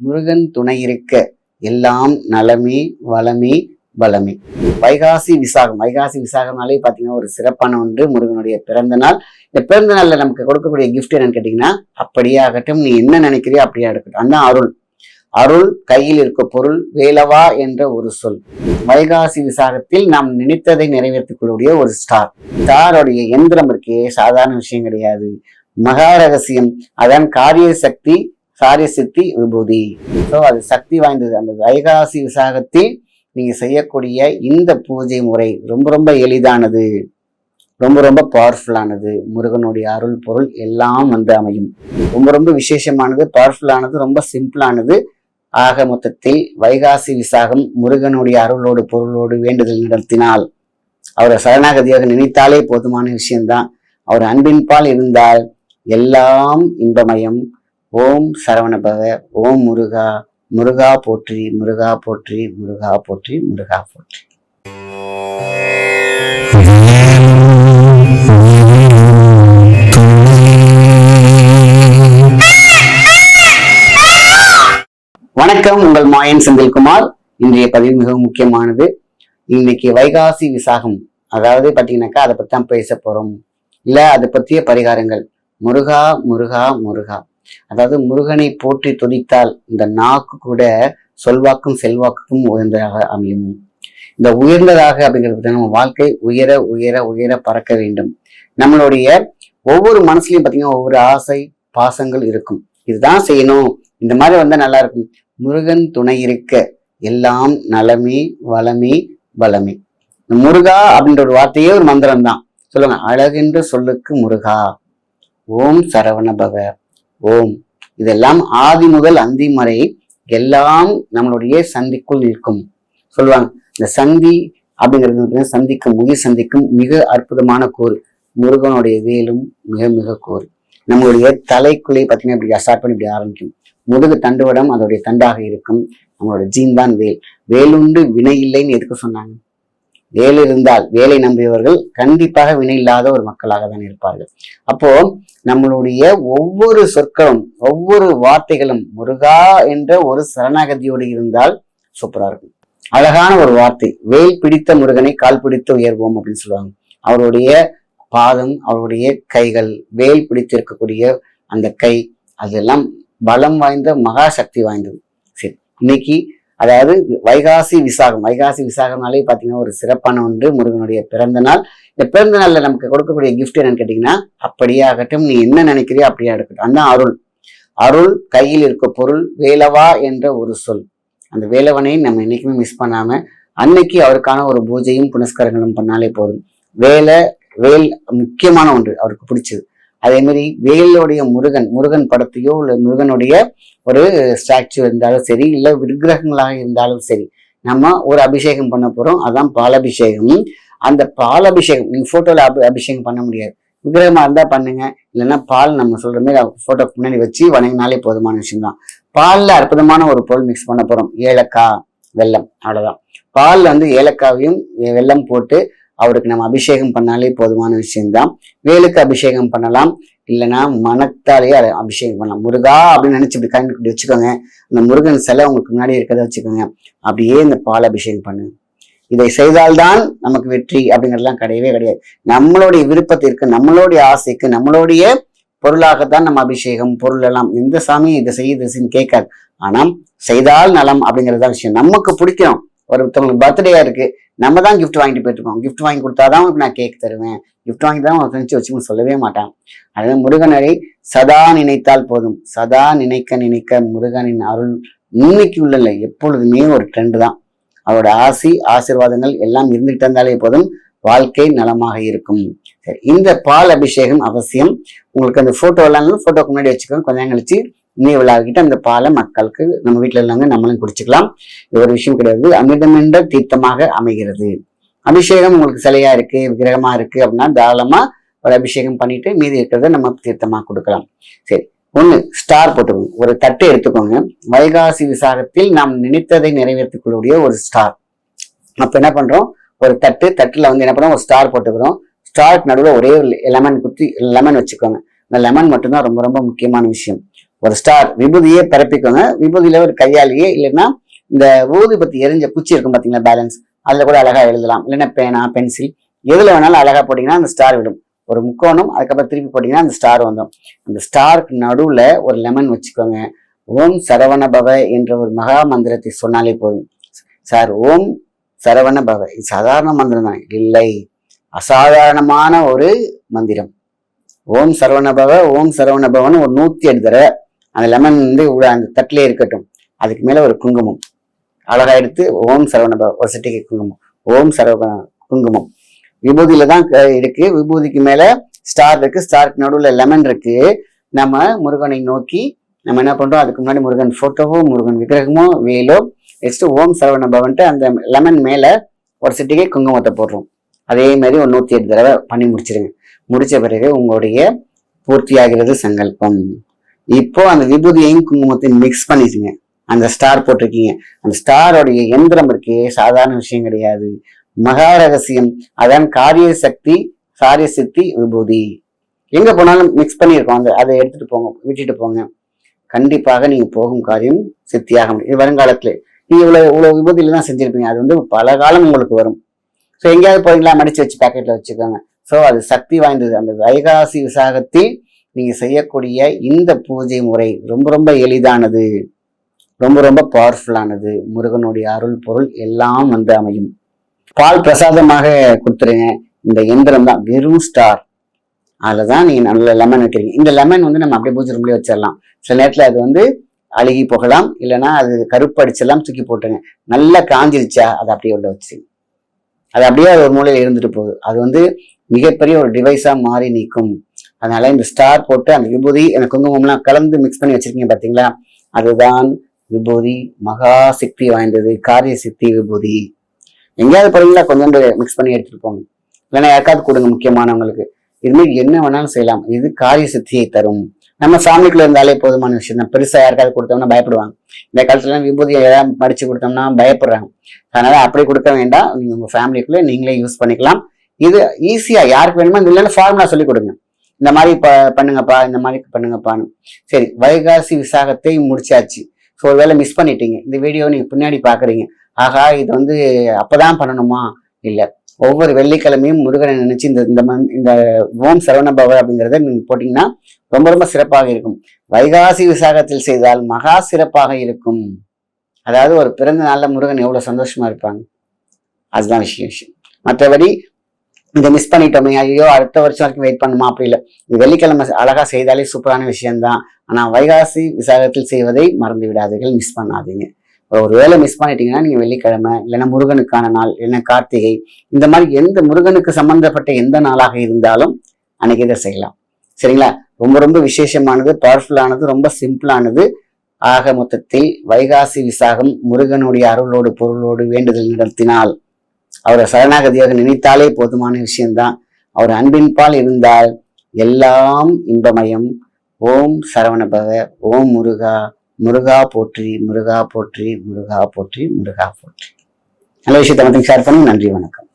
முருகன் துணை இருக்க எல்லாம் நலமே வளமே பலமே. வைகாசி விசாகம். வைகாசி விசாகம்னாலே பார்த்தீங்கன்னா ஒரு சிறப்பான ஒன்று முருகனுடைய பிறந்த நாள். இந்த பிறந்த நாள்ல நமக்கு கொடுக்கக்கூடிய கிஃப்ட் என்னன்னு கேட்டிங்கன்னா அப்படியே ஆகட்டும் நீ என்ன நினைக்கிறியோ அப்படியே இருக்கட்டும். அதான் அருள். அருள் கையில் இருக்க பொருள் வேலவா என்ற ஒரு சொல். வைகாசி விசாகத்தில் நாம் நினைத்ததை நிறைவேற்றிக் கொள்ளக்கூடிய ஒரு ஸ்டார் ஸ்டாரோடைய எந்திரம் இருக்கே சாதாரண விஷயம் கிடையாது. மகா ரகசியம். அதான் காரிய சக்தி காரிய சித்தி விபூதி. ஸோ அது சக்தி வாய்ந்தது. அந்த வைகாசி விசாகத்தில் நீங்கள் செய்யக்கூடிய இந்த பூஜை முறை ரொம்ப ரொம்ப எளிதானது. ரொம்ப ரொம்ப பவர்ஃபுல்லானது முருகனுடைய அருள் பொருள் எல்லாம் வந்து அமையும். ரொம்ப ரொம்ப விசேஷமானது பவர்ஃபுல்லானது ரொம்ப சிம்பிளானது ஆக மொத்தத்தில் வைகாசி விசாகம் முருகனுடைய அருளோடு பொருளோடு வேண்டுதல் நடத்தினால் அவரை சரணாகதியாக நினைத்தாலே போதுமான விஷயம்தான். அவர் அன்பின்பால் இருந்தால் எல்லாம் இன்பமயம். ஓம் சரவணபவ ஓம் முருகா முருகா போற்றி முருகா போற்றி முருகா போற்றி முருகா போற்றி. வணக்கம் உங்கள் மாயன் செந்தில்குமார் இன்றைய பதிவு மிகவும் முக்கியமானது. இன்னைக்கு வைகாசி விசாகம் அதாவது பாத்தீங்கன்னாக்கா அதை பத்தி தான் பேச போறோம். இல்ல அதை பற்றிய பரிகாரங்கள். முருகா முருகா முருகா. அதாவது முருகனை போற்றி துதித்தால் இந்த நாக்கு கூட சொல்வாக்கும் செல்வாக்குக்கும் உயர்ந்ததாக அமையும். இந்த உயர்ந்ததாக அப்படிங்கிறது நம்ம வாழ்க்கை உயர உயர உயர பறக்க வேண்டும். நம்மளுடைய ஒவ்வொரு மனசுலயும் பார்த்தீங்கன்னா ஒவ்வொரு ஆசை பாசங்கள் இருக்கும். இதுதான் செய்யணும். இந்த மாதிரி வந்தா நல்லா இருக்கும். முருகன் துணை இருக்க எல்லாம் நலமே வளமே பலமே இந்த முருகா அப்படின்ற ஒரு வார்த்தையே ஒரு மந்திரம் தான் சொல்லுங்க அழகென்ற சொல்லுக்கு முருகா. ஓம் சரவணபவ ஓம். இதெல்லாம் ஆதி முதல் அந்தி வரை எல்லாம் நம்மளுடைய சந்திக்குள் இருக்கும் சொல்லுவாங்க இந்த சந்தி அப்படிங்கிறது பார்த்தீங்கன்னா சந்திக்கும் முகி சந்திக்கும் மிக அற்புதமான கூறு. முருகனுடைய வேலும் மிக மிக கூறு. நம்மளுடைய தலைக்குள்ளே பார்த்தீங்கன்னா இப்படி ஸ்டார்ட் பண்ணி இப்படி ஆரம்பிக்கும். முதுகு தண்டுவடம் அதோடைய தண்டாக இருக்கும். நம்மளோட ஜீன் தான் வேல். வேலுண்டு வினை இல்லைன்னு எதுக்கு சொன்னாங்க? வேலை இருந்தால் வேலை நம்பியவர்கள் கண்டிப்பாக வினை இல்லாத ஒரு மக்களாக தான் இருப்பார்கள். அப்போ நம்மளுடைய ஒவ்வொரு சொற்களும் ஒவ்வொரு வார்த்தைகளும் முருகா என்ற ஒரு சரணாகதியோடு இருந்தால் சூப்பரா இருக்கும். அழகான ஒரு வார்த்தை வேல் பிடித்த முருகனை கால் பிடித்து உயர்வோம் அப்படின்னு சொல்லுவாங்க. அவருடைய பாதம் அவருடைய கைகள் வேல் பிடித்திருக்கக்கூடிய அந்த கை அதெல்லாம் பலம் வாய்ந்த மகா சக்தி வாய்ந்தது. சரி இன்னைக்கு அதாவது வைகாசி விசாகம். வைகாசி விசாகம்னாலே பார்த்தீங்கன்னா ஒரு சிறப்பான ஒன்று முருகனுடைய பிறந்த நாள். இந்த பிறந்த நாளில் நமக்கு கொடுக்கக்கூடிய கிஃப்ட் என்னன்னு கேட்டிங்கன்னா அப்படியே ஆகட்டும் நீ என்ன நினைக்கிறியோ அப்படியே இருக்கட்டும். அந்த அருள். அருள் கையில் இருக்க பொருள் வேலவா என்ற ஒரு சொல். அந்த வேலவனை நம்ம என்றைக்குமே மிஸ் பண்ணாமல் அன்னைக்கு அவருக்கான ஒரு பூஜையும் புனஸ்காரங்களும் பண்ணாலே போதும். வேலை வேல் முக்கியமான ஒன்று அவருக்கு பிடிச்சது. அதே மாதிரி வேலுடைய முருகன் முருகன் படத்தையோ இல்லை முருகனுடைய ஒரு ஸ்டாச்சு இருந்தாலும் சரி இல்லை விக்கிரகங்களாக இருந்தாலும் சரி நம்ம ஒரு அபிஷேகம் பண்ண போகிறோம் அதான் பாலபிஷேகம். அந்த பாலபிஷேகம் நீங்கள் ஃபோட்டோவில் அபி அபிஷேகம் பண்ண முடியாது. விக்கிரகமாக இருந்தால் பண்ணுங்க. இல்லைன்னா பால் நம்ம சொல்கிற மாதிரி ஃபோட்டோ முன்னாடி வச்சு வணங்கினாலே போதுமான விஷயம் தான் பாலில் அற்புதமான ஒரு பொருள் மிக்ஸ் பண்ண போகிறோம் ஏலக்காய் வெல்லம் அவ்வளோதான் பால்ல வந்து ஏலக்காவையும் வெல்லம் போட்டு அவருக்கு நம்ம அபிஷேகம் பண்ணாலே போதுமான விஷயம்தான். வேலுக்கு அபிஷேகம் பண்ணலாம். இல்லைன்னா மனத்தாலேயே அதை அபிஷேகம் பண்ணலாம். முருகா அப்படின்னு நினைச்சு இப்படி கண் இப்படி வச்சுக்கோங்க. அந்த முருகன் சிலை உங்களுக்கு முன்னாடி இருக்கிறத வச்சுக்கோங்க. அப்படியே இந்த பால் அபிஷேகம் பண்ணு. இதை செய்தால்தான் நமக்கு வெற்றி அப்படிங்கிறதுலாம் கிடையவே கிடையாது. நம்மளுடைய விருப்பத்திற்கு நம்மளுடைய ஆசைக்கு நம்மளுடைய பொருளாகத்தான் நம்ம அபிஷேகம் பொருள் எல்லாம். எந்த சாமி இதை செய்ய கேட்காது. ஆனால் செய்தால் நலம் அப்படிங்கிறது தான் விஷயம். நமக்கு பிடிக்கும். ஒருத்தவங்களுக்கு பர்த்டேயா இருக்கு. நம்ம தான் கிஃப்ட் வாங்கிட்டு போயிட்டுருக்கோம். கிஃப்ட் வாங்கி கொடுத்தாதான் உனக்கு நான் கேக் தருவேன். கிஃப்ட் வாங்கி தான் உன் ஃப்ரெண்ட்ஸ் வச்சுக்கணும் சொல்லவே மாட்டான். அதாவது முருகனரை சதா நினைத்தால் போதும். சதா நினைக்க நினைக்க முருகனின் அருள் இன்னைக்கு உள்ள எப்பொழுதுமே ஒரு ட்ரெண்ட் தான். அவரோட ஆசி ஆசீர்வாதங்கள் எல்லாம் இருந்துகிட்டு இருந்தாலே போதும் வாழ்க்கை நலமாக இருக்கும். சரி இந்த பால் அபிஷேகம் அவசியம். உங்களுக்கு அந்த ஃபோட்டோ எல்லாம் ஃபோட்டோக்கு முன்னாடி வச்சுக்கோங்க. கொஞ்சம் கழிச்சு நீர் விழாக்கிட்டு அந்த பாலை மக்களுக்கு நம்ம வீட்டில் இருந்தாங்க நம்மளும் குடிச்சுக்கலாம். இது ஒரு விஷயம் கிடையாது. அமிர்தமென்ற தீர்த்தமாக அமைகிறது. அபிஷேகம் உங்களுக்கு சிலையா இருக்கு விக்கிரகமா இருக்கு அப்படின்னா தாராளமா ஒரு அபிஷேகம் பண்ணிட்டு மீதி இருக்கிறத நம்ம தீர்த்தமா கொடுக்கலாம். சரி ஒண்ணு ஸ்டார் போட்டுக்கோங்க. ஒரு தட்டு எடுத்துக்கோங்க. வைகாசி விசாகத்தில் நாம் நினைத்ததை நிறைவேற்றிக் கொள்ளக்கூடிய ஒரு ஸ்டார் அப்ப என்ன பண்றோம்? ஒரு தட்டு தட்டுல வந்து என்ன பண்ணுறோம்? ஒரு ஸ்டார் போட்டுக்கிறோம். ஸ்டாருக்கு நடுவில் ஒரே ஒரு லெமன் குத்தி லெமன் வச்சுக்கோங்க. இந்த லெமன் மட்டும்தான் ரொம்ப ரொம்ப முக்கியமான விஷயம். ஒரு ஸ்டார் விபூதியே பிறப்பிக்கோங்க விபூதியில ஒரு கையாலேயே இல்லைன்னா இந்த ஊதுபத்தி எரிஞ்ச குச்சி இருக்கும் பார்த்தீங்களா பேலன்ஸ் அதில் கூட அழகா எழுதலாம். இல்லைன்னா பேனா பென்சில் எதில் வேணாலும் அழகா போட்டிங்கன்னா அந்த ஸ்டார் விடும். ஒரு முக்கோணம் அதுக்கப்புறம் திருப்பி போட்டிங்கன்னா அந்த ஸ்டார் வந்துடும். அந்த ஸ்டாருக்கு நடுவில் ஒரு லெமன் வச்சுக்கோங்க. ஓம் சரவண பவ என்ற ஒரு மகா மந்திரத்தை சொன்னாலே போதும். சார் ஓம் சரவண பவ இது சாதாரண மந்திரம் தான். இல்லை. அசாதாரணமான ஒரு மந்திரம். ஓம் சரவண பவ ஓம் சரவண பவன் ஒரு நூத்தி எட்டு தடவை அந்த லெமன் வந்து இவ்வளோ அந்த தட்டிலே இருக்கட்டும். அதுக்கு மேலே ஒரு குங்குமம். அழகா எடுத்து ஓம் சரவண வசட்டிக்கு குங்குமம். ஓம் சரவண குங்குமம். விபூதியில தான் க- இருக்கு. விபூதிக்கு மேலே ஸ்டார் இருக்கு. ஸ்டாருக்கு நடுவில் லெமன் இருக்கு. நம்ம முருகனை நோக்கி நம்ம என்ன பண்றோம்? அதுக்கு முன்னாடி முருகன் போட்டோவோ முருகன் விக்கிரகமோ வேலோ நெக்ஸ்ட் ஓம் சரவண பவன்ட்டு அந்த லெமன் மேலே ஒரு சிட்டிக்கே குங்குமத்தை போடுறோம். அதே மாதிரி ஒரு நூற்றி எட்டு தடவை பண்ணி முடிச்சிருங்க. முடிச்ச பிறகு உங்களுடைய பூர்த்தியாகிறது சங்கல்பம். இப்போ அந்த விபூதியையும் குங்குமத்தையும் மிக்ஸ் பண்ணிட்டுங்க. அந்த ஸ்டார் போட்டிருக்கீங்க. அந்த ஸ்டாரோடைய எந்திரம் இருக்கே சாதாரண விஷயம் கிடையாது. மகா ரகசியம். அதான் காரிய சக்தி காரிய சித்தி விபூதி. எங்க போனாலும் மிக்ஸ் பண்ணியிருக்கோம். அந்த அதை எடுத்துட்டு போங்க விட்டுட்டு போங்க. கண்டிப்பாக நீங்க போகும் காரியம் சித்தியாக முடியும் இது வருங்காலத்துல. நீங்க இவ்வளவு இவ்வளவு விபூதியில தான் செஞ்சிருப்பீங்க. அது வந்து பல காலம் உங்களுக்கு வரும். ஸோ எங்கேயாவது போறீங்களா? மடிச்சு வச்சு பேக்கெட்ல வச்சுக்கோங்க. ஸோ அது சக்தி வாய்ந்தது. அந்த வைகாசி விசாகத்தில் நீங்கள் செய்யக்கூடிய இந்த பூஜை முறை ரொம்ப ரொம்ப எளிதானது. ரொம்ப ரொம்ப பவர்ஃபுல்லானது முருகனுடைய அருள் பொருள் எல்லாம் வந்து அமையும். பால் பிரசாதமாக கொடுத்துருங்க. இந்த எந்திரம் தான் வெறும் ஸ்டார் அதில் தான் நீங்கள் நல்ல லெமன் வைக்கிறீங்க இந்த லெமன் வந்து நம்ம அப்படியே பூஜை ரூம்லேயே வச்சிடலாம். சில நேரத்தில் அது வந்து அழுகி போகலாம். இல்லைன்னா அது கருப்படிச்செல்லாம் தூக்கி போட்டுருங்க. நல்லா காஞ்சிருச்சா அதை அப்படியே உள்ள வச்சு. அது அப்படியே அது ஒரு மூலையில் இருந்துட்டு போகுது. அது வந்து மிகப்பெரிய ஒரு டிவைஸாக மாறி நிற்கும். அதனால இந்த ஸ்டார் போட்டு அந்த விபூதி அந்த குங்குமம்லாம் கலந்து மிக்ஸ் பண்ணி வச்சிருக்கீங்க பாத்தீங்களா? அதுதான் விபூதி மகா சக்தி வாய்ந்தது காரிய சக்தி விபூதி. எங்கேயாவது போறீங்களா? கொஞ்சோண்டு மிக்ஸ் பண்ணி எடுத்துட்டு போங்க. இல்லைன்னா யாருக்காவது கொடுங்க முக்கியமானவங்களுக்கு. இதுமாரி என்ன வேணாலும் செய்யலாம். இது காரிய சித்தியை தரும். நம்ம சாமிக்குள்ள இருந்தாலே போதுமான விஷயம் தான். பெருசா யாருக்காவது கொடுத்தோம்னா பயப்படுவாங்க. இந்த காலத்துல விபூதியை ஏதாவது மடிச்சு கொடுத்தோம்னா பயப்படுறாங்க. அதனால அப்படி கொடுக்க வேண்டாம். நீங்க உங்க ஃபேமிலிக்குள்ள நீங்களே யூஸ் பண்ணிக்கலாம். இது ஈஸியா யாருக்கு வேணுமோ இல்லைன்னா ஃபார்முலா சொல்லி கொடுங்க. இந்த மாதிரி ப பண்ணுங்கப்பா இந்த மாதிரி பண்ணுங்கப்பான்னு. சரி வைகாசி விசாகத்தை முடிச்சாச்சு. ஸோ ஒருவேளை மிஸ் பண்ணிட்டீங்க. இந்த வீடியோ நீங்கள் பின்னாடி பார்க்குறீங்க ஆகா இது வந்து அப்போதான் பண்ணணுமா? இல்லை. ஒவ்வொரு வெள்ளிக்கிழமையும் முருகனை நினைச்சு இந்த இந்த மந்த் இந்த ஓம் சரவண பவர் அப்படிங்கிறத நீங்க போட்டீங்கன்னா ரொம்ப ரொம்ப சிறப்பாக இருக்கும். வைகாசி விசாகத்தில் செய்தால் மகா சிறப்பாக இருக்கும். அதாவது ஒரு பிறந்த நாளில் முருகன் எவ்வளோ சந்தோஷமா இருப்பாங்க. அதுதான் விஷயம் விஷயம். மற்றபடி இதை மிஸ் பண்ணிட்டோமே ஐயோ அடுத்த வருஷம் வரைக்கும் வெயிட் பண்ணுமா அப்படி இல்லை இது வெள்ளிக்கிழமை அழகா செய்தாலே சூப்பரான விஷயம்தான். ஆனா வைகாசி விசாகத்தில் செய்வதை மறந்து விடாதீர்கள் மிஸ் பண்ணாதீங்க. ஒரு வேளை மிஸ் பண்ணிட்டீங்கன்னா நீங்க வெள்ளிக்கிழமை இல்லைன்னா முருகனுக்கான நாள் இல்லைன்னா கார்த்திகை இந்த மாதிரி எந்த முருகனுக்கு சம்பந்தப்பட்ட எந்த நாளாக இருந்தாலும் அன்னைக்கு இதை செய்யலாம். சரிங்களா? ரொம்ப ரொம்ப விசேஷமானது பவர்ஃபுல்லானது ரொம்ப சிம்பிளானது ஆக மொத்தத்தில் வைகாசி விசாகம் முருகனுடைய அருளோடு பொருளோடு வேண்டுதல் நடத்தினால் அவரை சரணாகதியாக நினைத்தாலே போதுமான விஷயம்தான். அவர் அன்பின் பால் இருந்தால் எல்லாம் இன்பமயம். ஓம் சரவணபவ ஓம் முருகா முருகா போற்றி முருகா போற்றி முருகா போற்றி முருகா போற்றி. நல்ல விஷயத்தை மட்டும் ஷேர் பண்ணி நன்றி வணக்கம்.